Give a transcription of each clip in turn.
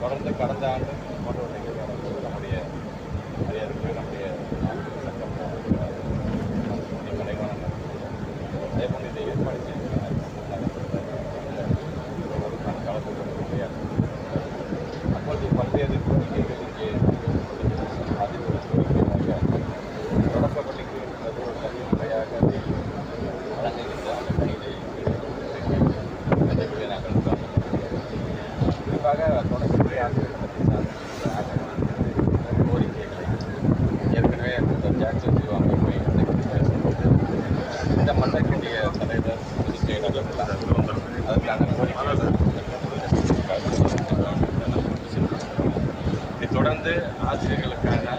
தொடர்ந்து கடந்த ஆண்டு போன்றவற்றை நம்முடைய நம்முடைய கண்டிப்பாக தொடர்ச்சி கோரிக்கைகளை ஏற்கனவே ஜாக்சன் ஜீவா அமைப்பை இந்த மன்றத்தினுடைய தலைவர் புதுச்சேரி நகரத்தில் அதற்கான கோரிக்கை இதை தொடர்ந்து ஆசிரியர்களுக்கான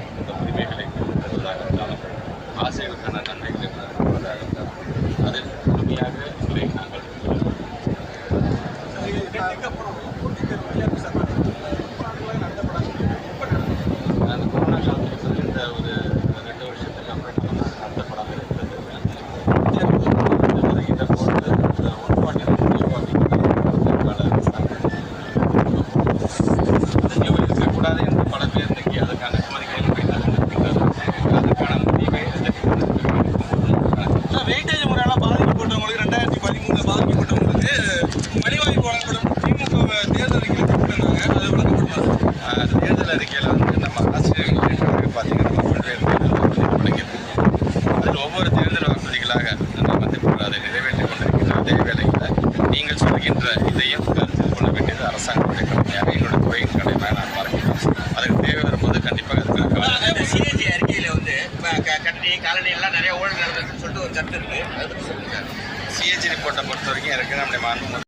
ya tus. அறிக்கையில் அது தேர்தல் அறிக்கையில் வந்து நம்ம ஆசிரியர்களுக்கு பார்த்தீங்கன்னா பல்வேறு தேர்தல் வாக்குறுதிகள் வழங்கியிருக்கோம் அதில் ஒவ்வொரு தேர்தல் வாக்குறுதிகளாக நம்ம வந்து அதை நிறைவேற்றிக் கொண்டிருக்கின்ற அதே வேளையில் நீங்கள் சொல்கின்ற இதையும் கருத்தில் கொள்ள வேண்டியது அரசாங்கத்துடைய கடமையாக என்னுடைய துறையின் கடமையாக நான் பார்க்கிறேன் அதுக்கு தேவை வரும்போது கண்டிப்பாக அதுக்காக சிஏஜி வந்து இப்ப க- காலனி எல்லாம் நிறைய ஊழல் நடந்ததுன்னு சொல்லிட்டு ஒரு சட்டம் இருக்குது சிஏஜி ரிப்போர்ட்டை பொறுத்த வரைக்கும் ஏற்கனவே நம்முடைய மாண்பு